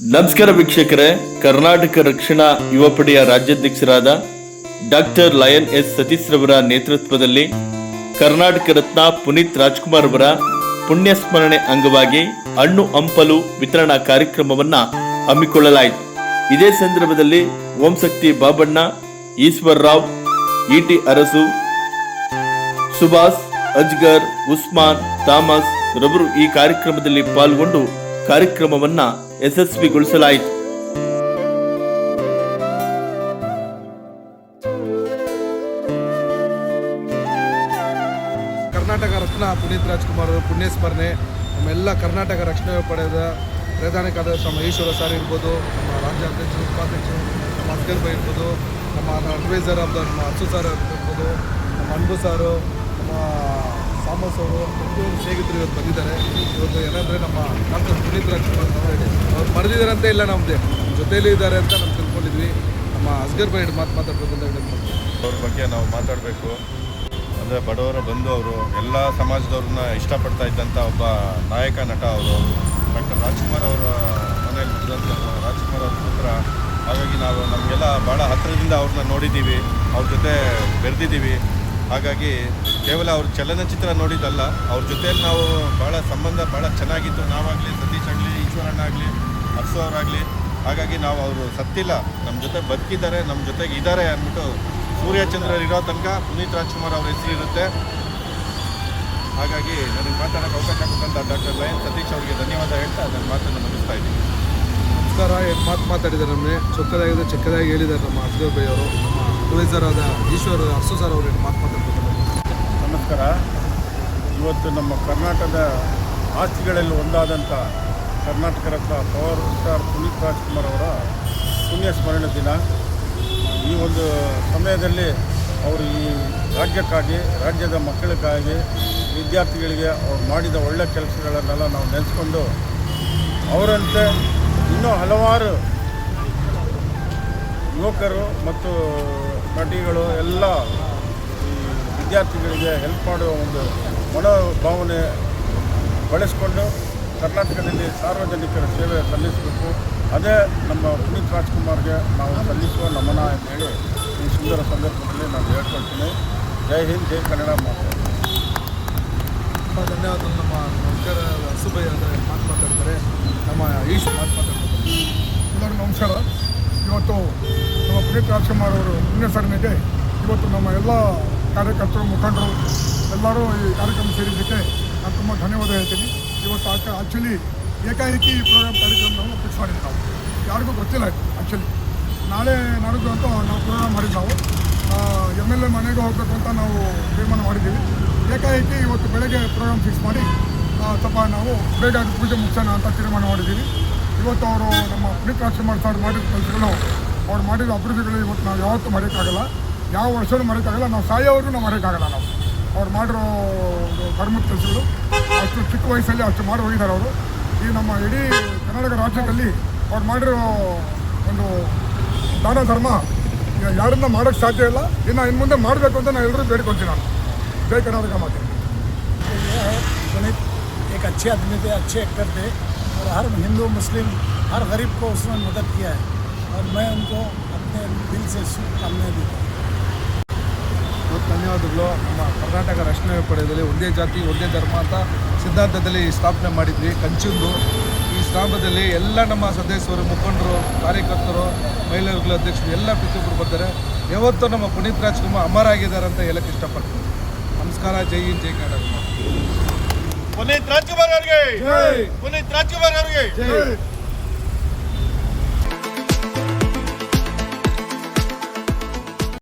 ನಮಸ್ಕಾರ ವೀಕ್ಷಕರೇ, ಕರ್ನಾಟಕ ರಕ್ಷಣಾ ಯುವಪಡೆಯ ರಾಜ್ಯಾಧ್ಯಕ್ಷರಾದ ಡಾಕ್ಟರ್ ಲಯನ್ ಎಸ್ ಸತೀಶ್ ರವರ ನೇತೃತ್ವದಲ್ಲಿ ಕರ್ನಾಟಕ ರತ್ನ ಪುನೀತ್ ರಾಜ್ಕುಮಾರ್ ಅವರ ಪುಣ್ಯ ಸ್ಮರಣೆ ಅಂಗವಾಗಿ ಹಣ್ಣು ಹಂಪಲು ವಿತರಣಾ ಕಾರ್ಯಕ್ರಮವನ್ನ ಹಮ್ಮಿಕೊಳ್ಳಲಾಯಿತು. ಇದೇ ಸಂದರ್ಭದಲ್ಲಿ ಓಂ ಶಕ್ತಿ ಬಾಬಣ್ಣ, ಈಶ್ವರ್ ರಾವ್, ಇಟಿ ಅರಸು, ಸುಭಾಷ್, ಅಜ್ಗರ್, ಉಸ್ಮಾನ್ ಥಾಮಸ್ ರವರು ಈ ಕಾರ್ಯಕ್ರಮದಲ್ಲಿ ಪಾಲ್ಗೊಂಡು ಕಾರ್ಯಕ್ರಮವನ್ನ ಯಶಸ್ವಿಗೊಳಿಸಲಾಯಿತು. ಕರ್ನಾಟಕ ರತ್ನ ಪುನೀತ್ ರಾಜ್ಕುಮಾರ್ ಪುಣ್ಯಸ್ಮರಣೆ ಪುಣ್ಯ ಸ್ಮರಣೆ ನಮ್ಮೆಲ್ಲ ಕರ್ನಾಟಕ ರಕ್ಷಣಾ ಪಡೆದ ಪ್ರಧಾನ ಕಾರ್ಯದರ್ಶಿ ನಮ್ಮ ಈಶ್ವರ ಸರ್ ಇರ್ಬೋದು, ನಮ್ಮ ರಾಜ್ಯ ಅಧ್ಯಕ್ಷರು ಉಪಾಧ್ಯಕ್ಷರು, ನಮ್ಮ ಅಸ್ಕರ್ ಭಾಯ್ ಇರ್ಬೋದು, ನಮ್ಮ ಅಡ್ವೈಸರ್ ಆಫ್ ನಮ್ಮ ಅಚ್ಚು ಸರ್ ಇರ್ಬೋದು, ನಮ್ಮ ಅನ್ಬು ಸಾರು ನಮ್ಮ ಸಾಮಸ್ ಅವರು. ಪ್ರತಿಯೊಂದು ಸ್ನೇಹಿತರು ಇವತ್ತು ಬಂದಿದ್ದಾರೆ. ಇವತ್ತು ಏನಂದರೆ ನಮ್ಮ ಡಾಕ್ಟರ್ ಪುನೀತ್ ರಾಜ್ಕುಮಾರ್ ಅವರು ಅವ್ರು ಮರೆದಿದ್ದಾರೆ ಅಂತ ಇಲ್ಲ ನಮ್ಮದೇ ನಮ್ಮ ಜೊತೆಯಲ್ಲಿ ಇದ್ದಾರೆ ಅಂತ ನಾವು ತಿಳ್ಕೊಂಡಿದ್ವಿ. ನಮ್ಮ ಅಸ್ಗರ್ ಬೈಡ್ ಮಾತು ಮಾತಾಡ್ಬೇಕು ಅಂತ ಹೇಳಿ ಅವ್ರ ಬಗ್ಗೆ ನಾವು ಮಾತಾಡಬೇಕು. ಅಂದರೆ ಬಡವರ ಬಂಧು ಅವರು ಎಲ್ಲ ಸಮಾಜದವ್ರನ್ನ ಇಷ್ಟಪಡ್ತಾ ಇದ್ದಂಥ ಒಬ್ಬ ನಾಯಕ ನಟ ಅವರು ಡಾಕ್ಟರ್ ರಾಜ್ಕುಮಾರ್ ಅವರ ಮನೆಯಲ್ಲಿ ಬಿದ್ದಂಥ ರಾಜ್ಕುಮಾರ್ ಅವ್ರ ಪುತ್ರ. ಹಾಗಾಗಿ ನಾವು ನಮಗೆಲ್ಲ ಭಾಳ ಹತ್ತಿರದಿಂದ ಅವ್ರನ್ನ ನೋಡಿದ್ದೀವಿ. ಅವ್ರ ಜೊತೆ ಬೆರೆದಿದ್ದೀವಿ. ಹಾಗಾಗಿ ಕೇವಲ ಅವ್ರ ಚಲನಚಿತ್ರ ನೋಡಿದ್ದಲ್ಲ, ಅವ್ರ ಜೊತೆಯಲ್ಲಿ ನಾವು ಭಾಳ ಸಂಬಂಧ ಭಾಳ ಚೆನ್ನಾಗಿತ್ತು. ನಾವಾಗಲಿ ಸತೀಶ್ ಆಗಲಿ, ಈಶ್ವರಣ್ಣ ಆಗಲಿ, ಅರ್ಸು ಅವರಾಗಲಿ. ಹಾಗಾಗಿ ನಾವು ಅವರು ಸತ್ತಿಲ್ಲ. ನಮ್ಮ ಜೊತೆ ಬದುಕಿದ್ದಾರೆ ನಮ್ಮ ಜೊತೆಗೆ ಇದ್ದಾರೆ ಅಂದ್ಬಿಟ್ಟು ಸೂರ್ಯಚಂದ್ರರು ಇರೋ ತನಕ ಪುನೀತ್ ರಾಜ್ಕುಮಾರ್ ಅವ್ರ ಹೆಸರು ಇರುತ್ತೆ. ಹಾಗಾಗಿ ನನಗೆ ಮಾತಾಡೋಕ್ಕೆ ಅವಕಾಶ ಕೊಟ್ಟಂತ ಡಾಕ್ಟರ್ ಲಯನ್ ಸತೀಶ್ ಅವರಿಗೆ ಧನ್ಯವಾದ ಹೇಳ್ತಾ ನನ್ನ ಮಾತನ್ನು ಮುಗಿಸ್ತಾ ಇದ್ದೀನಿ. ನಮಸ್ಕಾರ ಮಾತು ಮಾತಾಡಿದ್ದಾರೆ ನಮಗೆ ಚೊಕ್ಕದಾಗಿದೆ, ಚೊಕ್ಕದಾಗಿ ಹೇಳಿದ್ದಾರೆ ನಮ್ಮ ಅಸ್ಗರ್ ಬೈ ಅವರು ಅಡ್ವೈಸರ್ ಆದ ಈಶ್ವರ್ ಅರ್ಸು ಸರ್ ಅವರು ಮಾತನಾಡ್ತಾರೆ ನಮಸ್ಕಾರ. ಇವತ್ತು ನಮ್ಮ ಕರ್ನಾಟಕದ ಆಸ್ತಿಗಳಲ್ಲಿ ಒಂದಾದಂಥ ಕರ್ನಾಟಕ ರತ್ನ ಪವರ್ ಸ್ಟಾರ್ ಪುನೀತ್ ರಾಜ್ಕುಮಾರ್ ಅವರ ಪುಣ್ಯ ಸ್ಮರಣೆ ದಿನ. ಈ ಒಂದು ಸಮಯದಲ್ಲಿ ಅವರು ಈ ರಾಜ್ಯಕ್ಕಾಗಿ, ರಾಜ್ಯದ ಮಕ್ಕಳಿಗಾಗಿ, ವಿದ್ಯಾರ್ಥಿಗಳಿಗೆ ಅವ್ರು ಮಾಡಿದ ಒಳ್ಳೆಯ ಕೆಲಸಗಳನ್ನೆಲ್ಲ ನಾವು ನೆನೆಸ್ಕೊಂಡು, ಅವರಂತೆ ಇನ್ನೂ ಹಲವಾರು ಯುವಕರು ಮತ್ತು ನಟಿಗಳು ಎಲ್ಲ ಈ ವಿದ್ಯಾರ್ಥಿಗಳಿಗೆ ಹೆಲ್ಪ್ ಮಾಡುವ ಒಂದು ಮನೋಭಾವನೆ ಬಳಸಿಕೊಂಡು ಕರ್ನಾಟಕದಲ್ಲಿ ಸಾರ್ವಜನಿಕರ ಸೇವೆ ಸಲ್ಲಿಸಬೇಕು. ಅದೇ ನಮ್ಮ ಪುನೀತ್ ರಾಜ್ಕುಮಾರ್ಗೆ ನಾವು ಸಲ್ಲಿಸುವ ನಮನ ಅಂತ ಹೇಳಿ ಈ ಸುಂದರ ಸಂದರ್ಭದಲ್ಲಿ ನಾನು ಹೇಳ್ಕೊಳ್ತೀನಿ. ಜೈ ಹಿಂದ್, ಜೈ ಕನ್ನಡ ಮಾತು. ಧನ್ಯವಾದ ನಮ್ಮ ನಮಸ್ಕಾರ ಅರ್ಸು ಬೈ ಅಂತ ಮಾತು ಮಾತಾಡ್ತಾರೆ ನಮ್ಮ ಈಶ್ ಮಾತು ಮಾತಾಡ್ತಾರೆ ಎಲ್ಲರಿಗೂ ನಮಸ್ಕಾರ ಇವತ್ತು ಪುನೀತ್ ರಾಜ್ಕುಮಾರ್ ಅವರು ಪುಣ್ಯಸ್ಮರಣೆಗೆ ಇವತ್ತು ನಮ್ಮ ಎಲ್ಲ ಕಾರ್ಯಕರ್ತರು, ಮುಖಂಡರು, ಎಲ್ಲರೂ ಈ ಕಾರ್ಯಕ್ರಮ ಸೇರಿದ್ದಕ್ಕೆ ನಾನು ತುಂಬ ಧನ್ಯವಾದ ಹೇಳ್ತೀನಿ. ಇವತ್ತು ಆ್ಯಕ್ಚುಲಿ ಏಕಾಏಕಿ ಈ ಪ್ರೋಗ್ರಾಮ್ ಕಾರ್ಯಕ್ರಮವನ್ನು ಫಿಕ್ಸ್ ಮಾಡಿದ್ದು ನಾವು ಯಾರಿಗೂ ಗೊತ್ತಿಲ್ಲ ಆ್ಯಕ್ಚುಲಿ ನಾಳೆ ನಾಡಿದ್ದು ಅಂತ ನಾವು ಪ್ರೋಗ್ರಾಮ್ ಮಾಡಿದ್ದು ನಾವು ಎಂ ಎಲ್ ಎ ಮನೆಗೆ ಹೋಗಬೇಕು ಅಂತ ನಾವು ತೀರ್ಮಾನ ಮಾಡಿದ್ದೀವಿ. ಏಕಾಏಕಿ ಇವತ್ತು ಬೆಳಗ್ಗೆ ಪ್ರೋಗ್ರಾಮ್ ಫಿಕ್ಸ್ ಮಾಡಿ ಸ್ವಲ್ಪ ನಾವು ಬೇಗ ಪೂಜೆ ಮುಗಿಸೋಣ ಅಂತ ತೀರ್ಮಾನ ಮಾಡಿದ್ದೀವಿ. ಇವತ್ತು ಅವರು ನಮ್ಮ ಪುನೀತ್ ರಾಜ್ಕುಮಾರ್ ಸರ್ ಮಾಡಿದ ಕೆಲಸಗಳು ಅವ್ರು ಮಾಡಿದ ಅಭಿವೃದ್ಧಿಗಳು ಇವತ್ತು ನಾವು ಯಾವತ್ತೂ ಮರೆಯೋಕ್ಕಾಗಲ್ಲ ಯಾವ ವರ್ಷವೂ ಮರೆಯೋಕ್ಕಾಗಲ್ಲ ನಾವು ಸಾಯೋವರೆಗೂ ನಾವು ಮರೆಯೋಕ್ಕಾಗಲ್ಲ ನಾವು ಅವ್ರು ಮಾಡಿರೋ ಒಂದು ಧರ್ಮದ ಕೆಲಸಗಳು ಅಷ್ಟು ಚಿಕ್ಕ ವಯಸ್ಸಲ್ಲಿ ಅಷ್ಟು ಮಾಡಿ ಹೋಗಿದ್ದಾರೆ ಅವರು ಈ ನಮ್ಮ ಇಡೀ ಕರ್ನಾಟಕ ರಾಜ್ಯದಲ್ಲಿ ಅವ್ರು ಮಾಡಿರೋ ಒಂದು ದಾನ ಧರ್ಮ ಯಾ- ಯಾರಿಂದ ಮಾಡೋಕ್ಕೆ ಸಾಧ್ಯ ಇಲ್ಲ ಇನ್ನು ಇನ್ನು ಮುಂದೆ ಮಾಡಬೇಕು ಅಂತ ನಾನು ಎಲ್ಲರೂ ಬೇಡ್ಕೊಳ್ತೀನಿ ನಾನು ಜೈ ಕರ್ನಾಟಕ ಮಾತೆ ये है पुनीत एक अच्छे आदमी थे अच्छे एक्टर थे और हर हिंदू मुस्लिम हर गरीब को उसने मदद किया है और मैं उनको अपने दिल से शुभकामनाएं देता हूँ ಇವತ್ತು ಧನ್ಯವಾದಗಳು ನಮ್ಮ ಕರ್ನಾಟಕ ರಕ್ಷಣಾ ಪಡೆಯಲ್ಲಿ ಒಂದೇ ಜಾತಿ ಒಂದೇ ಧರ್ಮ ಅಂತ ಸಿದ್ಧಾಂತದಲ್ಲಿ ಸ್ಥಾಪನೆ ಮಾಡಿದ್ವಿ ಕಂಚಿಂದು ಈ ಸ್ಥಾಪದಲ್ಲಿ ಎಲ್ಲ ನಮ್ಮ ಸದಸ್ಯರು ಮುಖಂಡರು ಕಾರ್ಯಕರ್ತರು ಮಹಿಳೆಯರುಗಳ ಅಧ್ಯಕ್ಷರು ಎಲ್ಲ ಪ್ರತಿಯೊಬ್ಬರು ಬರ್ತಾರೆ ಯಾವತ್ತೂ ನಮ್ಮ ಪುನೀತ್ ರಾಜ್ಕುಮಾರ್ ಅಮರ ಆಗಿದ್ದಾರೆ ಅಂತ ಹೇಳಕ್ಕೆ ಇಷ್ಟಪಡ್ತೀನಿ ನಮಸ್ಕಾರ ಜೈ ಹಿಂದ್ ಜೈ ಕರ್ನಾಟಕ ಪುನೀತ್ ರಾಜ್ಕುಮಾರ್ ಅವರಿಗೆ ಪುನೀತ್ ರಾಜ್ಕುಮಾರ್ ಅವರಿಗೆ ಜೈ